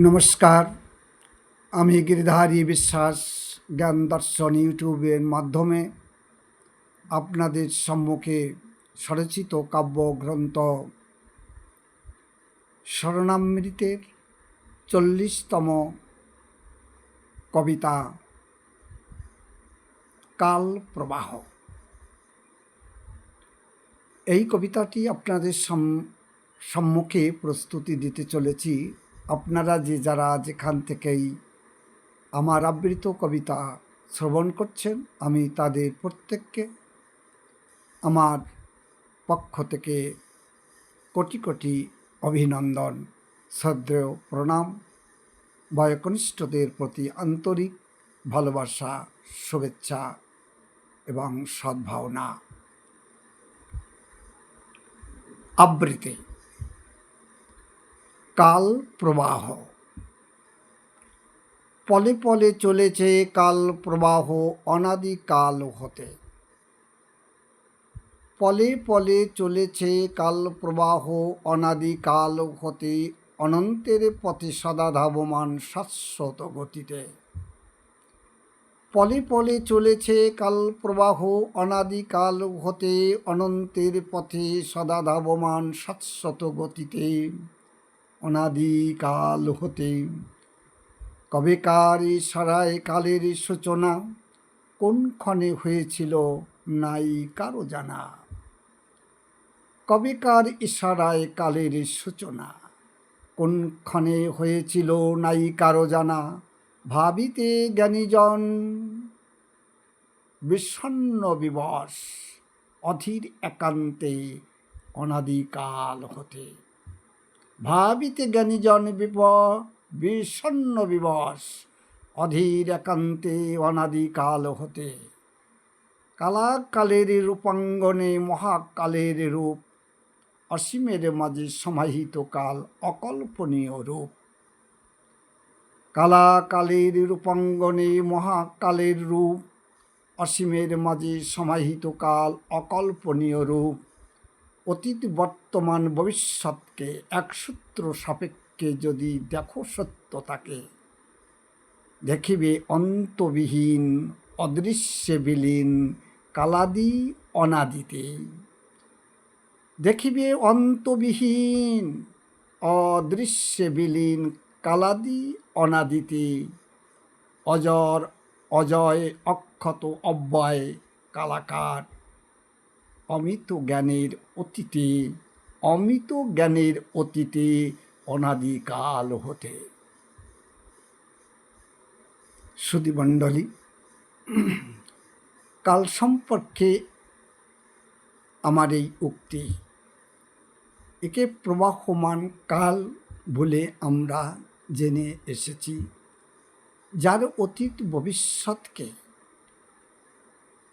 নমস্কার। আমি গিরিধারী বিশ্বাস, জ্ঞান দর্শন ইউটিউবের মাধ্যমে আপনাদের সম্মুখে স্বরচিত কাব্যগ্রন্থ শরণামৃতের চল্লিশতম কবিতা, কাল প্রবাহ। এই কবিতাটি আপনাদের সম- সম্মুখে প্রস্তুতি দিতে চলেছি। আপনারা যে যারা যেখান থেকেই আমার আবৃত কবিতা শ্রবণ করছেন, আমি তাদের প্রত্যেককে আমার পক্ষ থেকে কোটি কোটি অভিনন্দন, শ্রদ্ধেয় প্রণাম, বয়কনিষ্ঠদের প্রতি আন্তরিক ভালোবাসা, শুভেচ্ছা এবং সদ্ভাবনা। আবৃত্তি কাল প্রবাহ পলে পলে চলেছে কাল প্রবাহ অনাদিকাল হতে। পলে পলে চলেছে কাল প্রবাহ অনাদিকাল হতে, অনন্তের পথে সদা ধাবমান শাশ্বত গতিতে। পলে পলে চলেছে কাল প্রবাহ অনাদিকাল হতে, অনন্তের পথে সদা ধাবমান শাশ্বত গতিতে। অনাদিকাল হতে। কবেকার ইশারায় কালের সূচনা? কোনক্ষণে হয়েছিল নাই কারও জানা? কবেকার ইশারায় কালের সূচনা? কোনক্ষণে হয়েছিল নাই কারও জানা? ভাবিতে জ্ঞানীজন বিষণ্ন বিবশ, অধীর একান্তে অনাদিকাল হতে। ভাবিতে জ্ঞানীজন বিপ বিষণ্ন বিবশ, অধীর একান্তে অনাদিকাল হতে। কালাকালের রূপাঙ্গনে মহাকালের রূপ, অসীমের মাঝে সমাহিত কাল অকল্পনীয় রূপ। কালাকালের রূপাঙ্গনে মহাকালের রূপ, অসীমের মাঝে সমাহিত কাল অকল্পনীয় রূপ। অতীত বর্তমান ভবিষ্যৎকে একসূত্র সাপেক্ষে যদি দেখো সত্য তাকে দেখিবে অন্তবিহীন, অদৃশ্যে বিলীন, কালাদি অনাদিতে। দেখিবে অন্তবিহীন, অদৃশ্যে বিলীন, কালাদি অনাদিতে। অজর, অজয়, অক্ষত, অব্যয় কালাকার অমিত জ্ঞানের অতীতে, অমিত জ্ঞানের অতীতে অনাদিকাল হতে। সুদীমণ্ডলী কাল সম্পর্কে আমার এই উক্তি। একে প্রবাহমান কাল বলে আমরা জেনে এসেছি, যার অতীত ভবিষ্যৎকে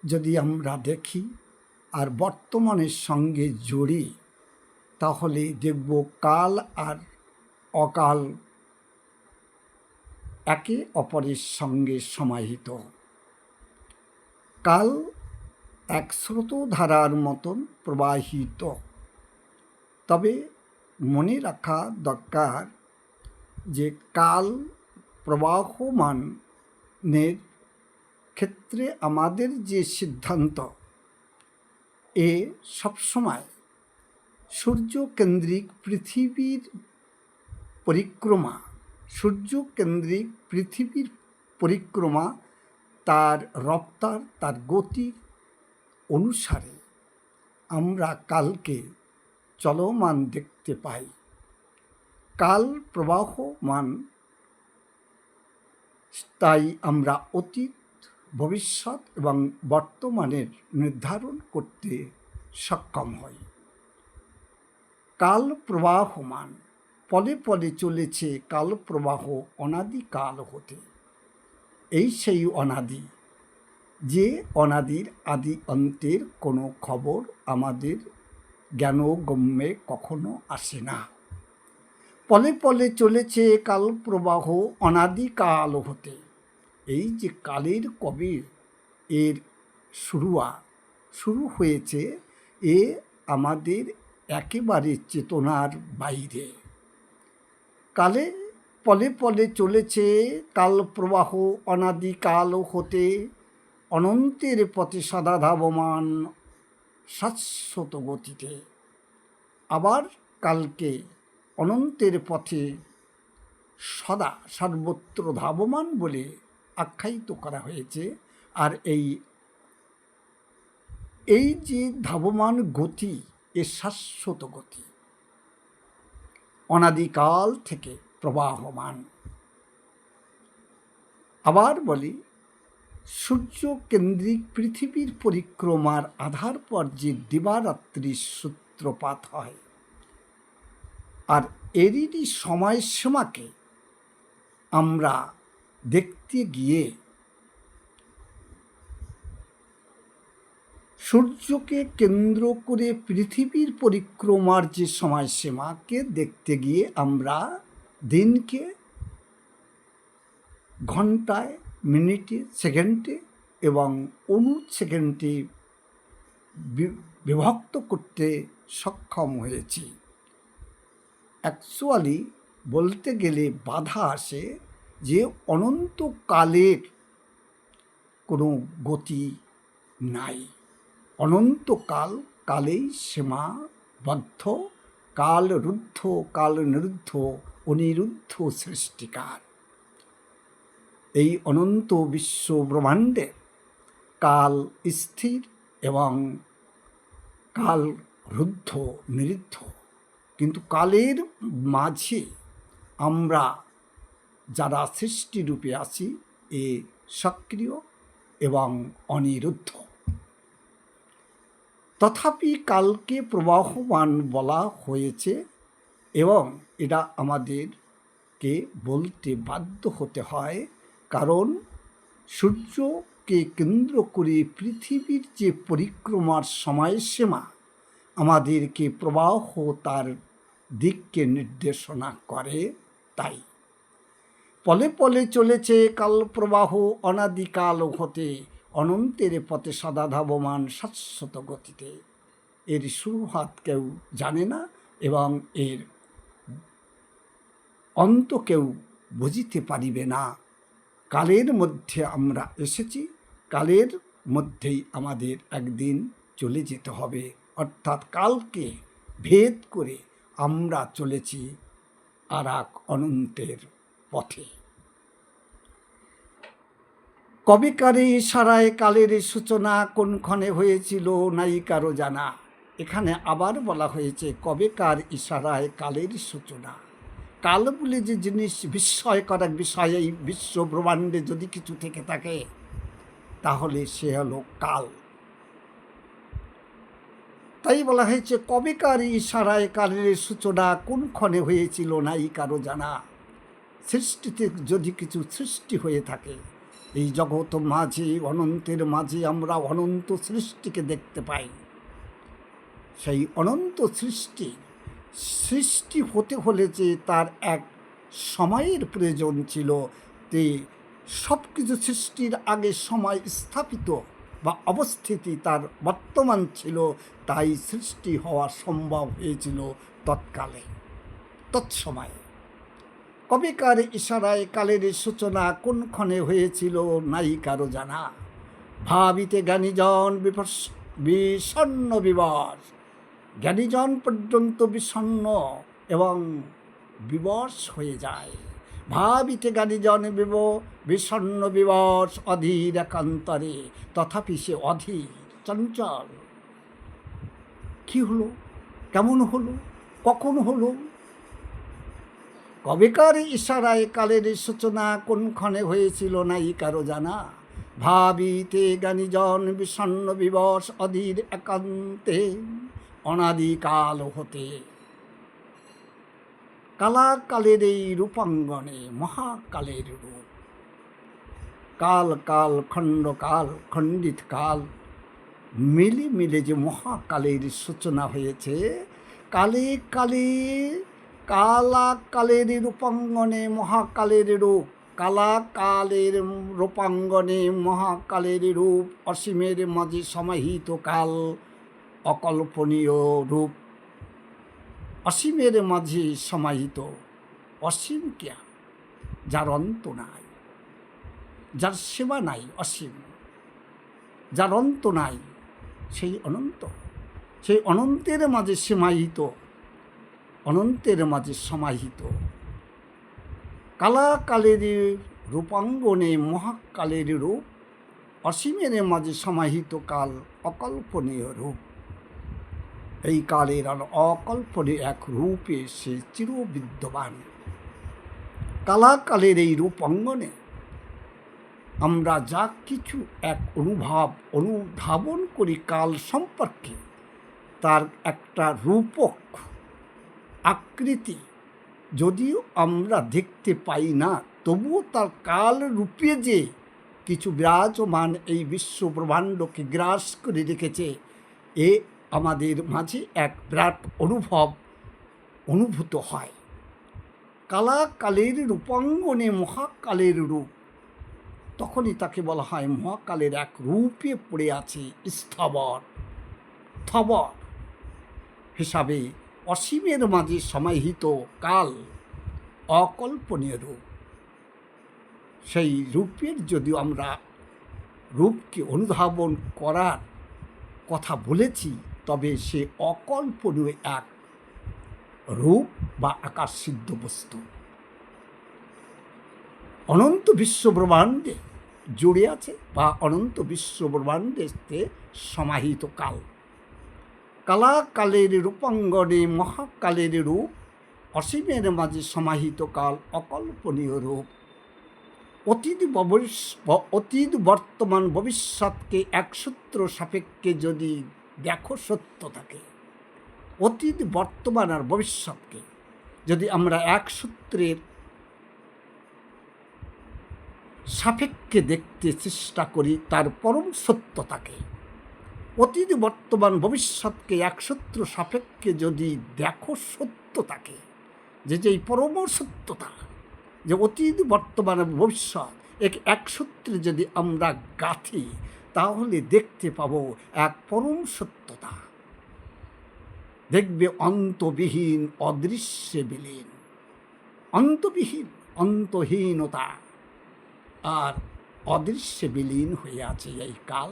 যদি আমরা দেখি আর বর্তমানের সঙ্গে জড়ি, তাহলে দেখব কাল আর অকাল একে অপরের সঙ্গে সমাহিত। কাল এক স্রোতধারার মতন প্রবাহিত। তবে মনে রাখা দরকার যে কাল প্রবাহমানের ক্ষেত্রে আমাদের যে সিদ্ধান্ত এ সবসময় সূর্য কেন্দ্রিক পৃথিবীর পরিক্রমা, সূর্য কেন্দ্রিক পৃথিবীর পরিক্রমা তার রপ্তার, তার গতির অনুসারে আমরা কালকে চলমান দেখতে পাই। কাল প্রবাহমান, তাই আমরা অতীত ভবিষ্যৎ এবং বর্তমানের নির্ধারণ করতে সক্ষম হই। কাল প্রবাহমান পলে পলে চলেছে কাল প্রবাহ অনাদিকাল হতে। এই সেই অনাদি, যে অনাদির আদি অন্তের কোনো খবর আমাদের জ্ঞানগম্যে কখনো আসে না। পলে পলে চলেছে কাল প্রবাহ অনাদিকাল হতে। এই যে কালের কবে এর শুরুয়া, শুরু হয়েছে এ আমাদের একেবারে চেতনার বাইরে। কালে পলে পলে চলেছে, কাল প্রবাহ অনাদিকাল হতে, অনন্তের পথে সদা ধাবমান শাশ্বত গতিতে। আবার কালকে অনন্তের পথে সদা সর্বত্র ধাবমান বলে আখ্যায়িত করা হয়েছে। আর এই এই যে ধাবমান গতি, এ শাশ্বত গতি, অনাদিকাল থেকে প্রবাহমান। আবার বলি সূর্য কেন্দ্রিক পৃথিবীর পরিক্রমার আধার পর যে দিবারাত্রির সূত্রপাত হয়, আর এরই সময়সীমাকে আমরা দেখতে গিয়ে সূর্যকে কেন্দ্র করে পৃথিবীর পরিক্রমার যে সময়সীমাকে দেখতে গিয়ে আমরা দিনকে ঘন্টায়, মিনিটে, সেকেন্ডে এবং অনু সেকেন্ডে বিভক্ত করতে সক্ষম হয়েছি। অ্যাকচুয়ালি বলতে গেলে বাধা আসে যে অনন্তকালের কোনো গতি নাই। অনন্তকাল, কালেই সীমাবদ্ধ কাল রুদ্ধ, কাল নিরুদ্ধ, অনিরুদ্ধ সৃষ্টিকার। এই অনন্ত বিশ্ব ব্রহ্মাণ্ডে কাল স্থির এবং কাল রুদ্ধ, নিরুদ্ধ। কিন্তু কালের মাঝে আমরা যারা সৃষ্টিরূপে আছি, এ সক্রিয় এবং অনিরুদ্ধ। তথাপি কালকে প্রবাহমান বলা হয়েছে এবং এটা আমাদেরকে বলতে বাধ্য হতে হয়, কারণ সূর্যকে কেন্দ্র করে পৃথিবীর যে পরিক্রমার সময়সীমা আমাদেরকে প্রবাহ তার দিককে নির্দেশনা করে, তাই। পলে পলে চলেছে কাল প্রবাহ অনাদিকাল হতে। অনন্তের পথে সদা ধাবমান শাশ্বত গতিতে। এর শুরুহাত কেউ জানে না এবং এর অন্ত কেউ বুঝিতে পারিবে না। কালের মধ্যে আমরা এসেছি, কালের মধ্যেই আমাদের একদিন চলে যেতে হবে। অর্থাৎ কালকে ভেদ করে আমরা চলেছি আর এক অনন্তের পথে। কবেকারে ইশারায় কালের সূচনা কোনক্ষণে হয়েছিল নাই কারও জানা। এখানে আবার বলা হয়েছে কবেকার ইশারায় কালের সূচনা। কাল বলে যে জিনিস বিস্ময়কর এক বিষয়, এই বিশ্ব ব্রহ্মাণ্ডে যদি কিছু থেকে থাকে, তাহলে সে হলো কাল। তাই বলা হয়েছে কবেকার ইশারায় কালের সূচনা কোনক্ষণে হয়েছিল নাই কারও জানা। সৃষ্টিতে যদি কিছু সৃষ্টি হয়ে থাকে, এই জগৎ মাঝে, অনন্তের মাঝে আমরা অনন্ত সৃষ্টিকে দেখতে পাই। সেই অনন্ত সৃষ্টি সৃষ্টি হতে হলে যে তার এক সময়ের প্রয়োজন ছিল, তে সব কিছু সৃষ্টির আগে সময় স্থাপিত বা অবস্থিতি তার বর্তমান ছিল, তাই সৃষ্টি হওয়া সম্ভব হয়েছিল তৎকালে, তৎসময়ে। কবেকার ইশারায় কালের সূচনা কোনক্ষণে হয়েছিল নাই কারও জানা? ভাবিতে জ্ঞানীজন বিপস বিষণ্ন বিবশ। জ্ঞানীজন পর্যন্ত বিষণ্ন এবং বিবশ হয়ে যায়। ভাবিতে জ্ঞানীজন বিব বিষণ্ন বিবশ অধীর একান্তরে, তথাপি সে অধীর, চঞ্চল। কি হলো? কেমন হলো? কখন হলো? কবেকার ইশারায় কালের সূচনা কোনক্ষণে হয়েছিল নাই কারও জানা? ভাবিতে জ্ঞানীজন বিষণ্ন বিবশ অধীর একান্তে, অনাদিকাল হতে। কালাকালের এই রূপাঙ্গনে মহাকালের রূপ। কাল কাল, খণ্ড, কাল, খণ্ডিত কাল মিলে মিলে যে মহাকালের সূচনা হয়েছে, কালে কালে কালা কালের রূপাঙ্গনে মহাকালের রূপ কালা কালের রূপাঙ্গনে মহাকালের রূপ অসীমের মাঝে সমাহিত কাল অকল্পনীয় রূপ অসীমের মাঝে সমাহিত অসীম জ্ঞান যার অন্ত নাই যার সীমা নাই অসীম যার অন্ত নাই সেই অনন্ত সেই অনন্তের মাঝে সীমাহিত অনন্তের মাঝে সমাহিত। কালাকালের রূপাঙ্গনে মহাকালের রূপ, অসীমের মাঝে সমাহিত কাল অকল্পনীয় রূপ। এই কালের আর অকল্পনীয় এক রূপে সে চিরবিদ্যমান। কালাকালের এই রূপাঙ্গনে আমরা যা কিছু এক অনুভব, অনুধাবন করি কাল সম্পর্কে, তার একটা রূপক। আকৃতি। যদিও আমরা দেখতে পাই না, তবুও তার কাল রূপে যে কিছু বিরাজমান এই বিশ্ব ব্রহ্মাণ্ডকে গ্রাস করে রেখেছে, এ আমাদের মাঝে এক বিরাট অনুভব অনুভূত হয়। কালাকালের রূপাঙ্গনে মহাকালের রূপ, তখনই তাকে বলা হয় মহাকালের এক রূপে পড়ে আছে স্থবর। থবর হিসাবে অসীমের মাঝে সমাহিত কাল অকল্পনীয় রূপ। সেই রূপের যদিও আমরা রূপকে অনুধাবন করার কথা বলেছি, তবে সে অকল্পনীয় এক রূপ বা আকাশ সিদ্ধ বস্তু। অনন্ত বিশ্ব ব্রহ্মাণ্ডে জুড়ে আছে বা অনন্ত বিশ্ব ব্রহ্মাণ্ডেতে সমাহিত কাল। কালাকালের রূপাঙ্গনে মহাকালের রূপ, অসীমের মাঝে সমাহিত কাল অকল্পনীয় রূপ। অতীত অতীত বর্তমান ভবিষ্যৎকে এক সূত্র সাপেক্ষে যদি দেখো সত্য থাকে, অতীত বর্তমান আর ভবিষ্যৎকে যদি আমরা এক সূত্রের সাপেক্ষে দেখতে চেষ্টা করি, তার পরম সত্যতাকে অতীত বর্তমান ভবিষ্যৎকে এক সূত্র সাপেক্ষে যদি দেখো সত্যতাকে, যে যেই পরম সত্যতা, যে অতীত বর্তমান ভবিষ্যৎ, এক এক সূত্রে যদি আমরা গাঁথি, তাহলে দেখতে পাবো এক পরম সত্যতা। দেখবে অন্তবিহীন অদৃশ্যে বিলীন, অন্তবিহীন অন্তহীনতা, আর অদৃশ্যে বিলীন হয়ে আছে এই কাল।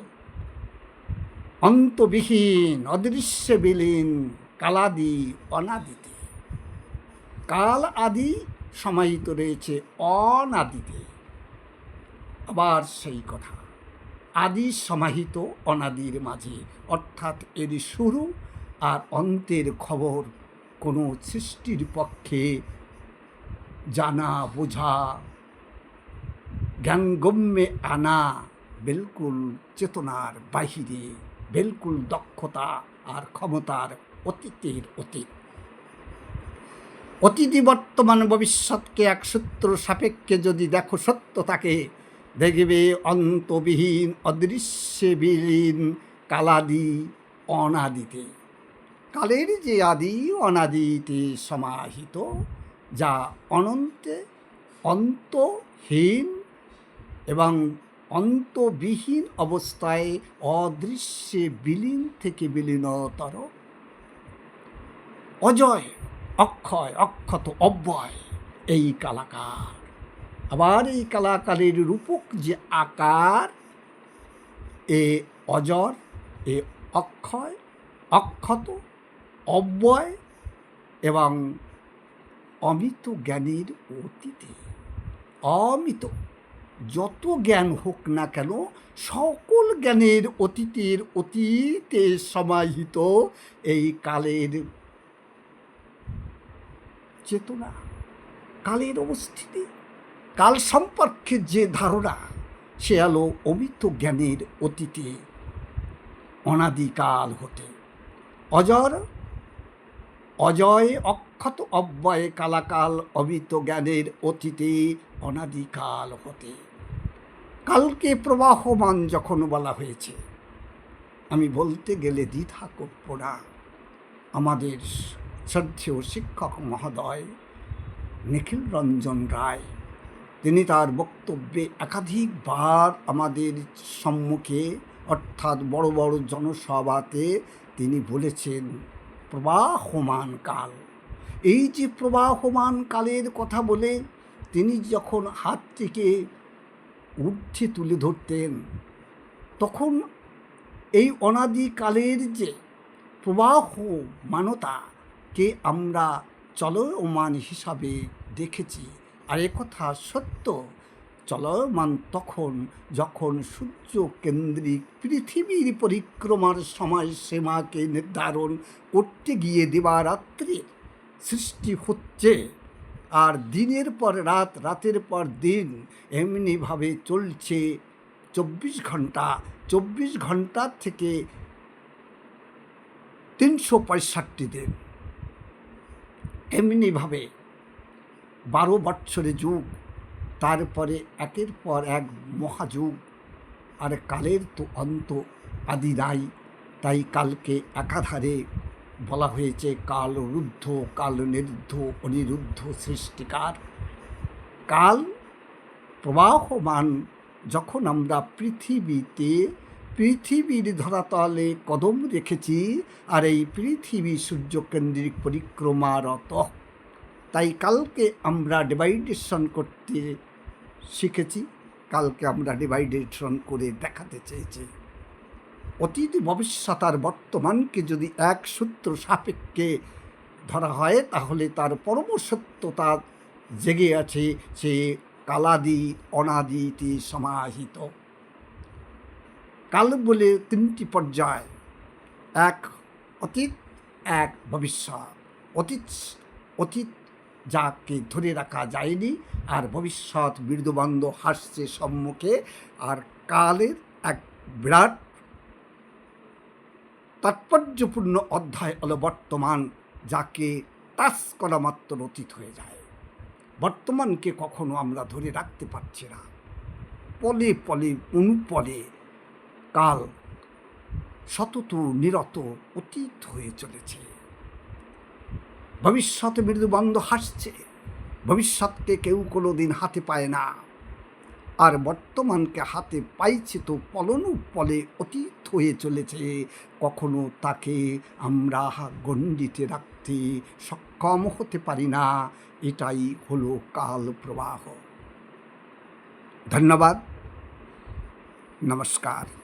অন্তবিহীন অদৃশ্যে বিলীন কালাদি, অনাদিতে। কাল আদি সমাহিত রয়েছে অনাদিতে। আবার সেই কথা, আদি সমাহিত অনাদির মাঝে। অর্থাৎ এর শুরু আর অন্তের খবর কোনো সৃষ্টির পক্ষে জানা, বোঝা, জ্ঞানগম্যে আনা, বিলকুল চেতনার বাহিরে। বিলকুল দক্ষতা আর ক্ষমতার অতীতের অতীত। অতীতি বর্তমান, ভবিষ্যৎকে এক সূত্র সাপেক্ষে যদি দেখো সত্য তাকে, দেখবে অন্তবিহীন, অদৃশ্যে বিলীন কালাদি অনাদিতে। কালের যে আদি অনাদিতে সমাহিত, যা অনন্তে, অন্তহীন এবং অন্তবিহীন অবস্থায় অদৃশ্যে বিলীন থেকে বিলীনতর। অজয়, অক্ষয়, অক্ষত, অব্যয়, এই কালাকার। আবার এই কালাকারের রূপক যে আকার, এ অজর, এ অক্ষয়, অক্ষত, অব্যয় এবং অমিত জ্ঞানীর অতীতে। অমিত যত জ্ঞান হোক না কেন, সকল জ্ঞানের অতীতের অতীতে সমাহিত এই কালের চেতনা, কালের অবস্থিতি, কাল সম্পর্কে যে ধারণা, সে আলো অমিত জ্ঞানের অতীতে অনাদিকাল হতে। অজর অজয় অক্ষত অব্যয় কালাকাল অমিত জ্ঞানের অতীতে অনাদিকাল হতে। কালকে প্রবাহমান যখন বলা হয়েছে, আমি বলতে গেলে দ্বিধা করব না। আমাদের শ্রদ্ধেয় শিক্ষক মহোদয় নিখিল রঞ্জন রায়, তিনি তার বক্তব্যে একাধিকবার আমাদের সম্মুখে অর্থাৎ বড় বড় জনসভাতে তিনি বলেছেন প্রবাহমান কাল। এই যে প্রবাহমান কালের কথা বলে তিনি যখন হাতটিকে ঊর্ধ্বে তুলে ধরতেন, তখন এই অনাদিকালের যে প্রবাহ মানতাকে আমরা চলমান হিসাবে দেখেছি। আর একথা সত্য? চলমান তখন যখন সূর্য কেন্দ্রিক পৃথিবীর পরিক্রমার সময় সীমাকে নির্ধারণ করতে গিয়ে দিবারাত্রির সৃষ্টি হচ্ছে, আর দিনের পর রাত, রাতের পর দিন এমনিভাবে চলছে চব্বিশ ঘণ্টা। চব্বিশ ঘণ্টা থেকে তিনশো পঁয়ষট্টি দিন। এমনিভাবে বারো বৎসরে যুগ তারপরে একের পর এক মহাযুগ। আর কালের তো অন্ত আদি নাই, তাই কালকে একাধারে বলা হয়েছে কাল রুদ্ধ, কাল নিরুদ্ধ, অনিরুদ্ধ সৃষ্টিকার। কাল প্রবাহমান, যখন আমরা পৃথিবীতে পৃথিবীর ধরাতলে কদম রেখেছি, আর এই পৃথিবী সূর্যকেন্দ্রিক পরিক্রমারত। তাই কালকে আমরা ডিভাইডেশন করতে শিখেছি। কালকে আমরা ডিভাইডেশন করে দেখাতে চেয়েছি। অতীত ভবিষ্যৎ আর বর্তমানকে যদি এক সূত্র সাপেক্ষে ধরা হয়, তাহলে তার পরম সত্যতা জেগে আছে সে কালাদি অনাদিতে সমাহিত। কাল বলে তিনটি পর্যায়। এক অতীত, এক ভবিষ্যৎ। অতীত অতীত যাকে ধরে রাখা যায়নি, আর ভবিষ্যৎ মৃদুবন্ধ হাসছে সম্মুখে, আর কালের এক বিরাট তাৎপর্যপূর্ণ অধ্যায় হলো বর্তমান, যাকে টাচ করা মাত্র অতীত হয়ে যায়। বর্তমানকে কখনো আমরা ধরে রাখতে পারছি না। পলে পলে অনুপলে কাল সতত নিরত অতীত হয়ে চলেছে। ভবিষ্যতে মৃদুবন্ধ হাসছে। ভবিষ্যৎকে কেউ কোনো দিন হাতে পায় না। আর বর্তমানকে হাতে পাইছে তো পলনু পলে অতীত হয়ে চলেছে। কখনো তাকে আমরা গণ্ডিতে রাখতে সক্ষম হতে পারি না। এটাই হলো কাল প্রবাহ। ধন্যবাদ। নমস্কার।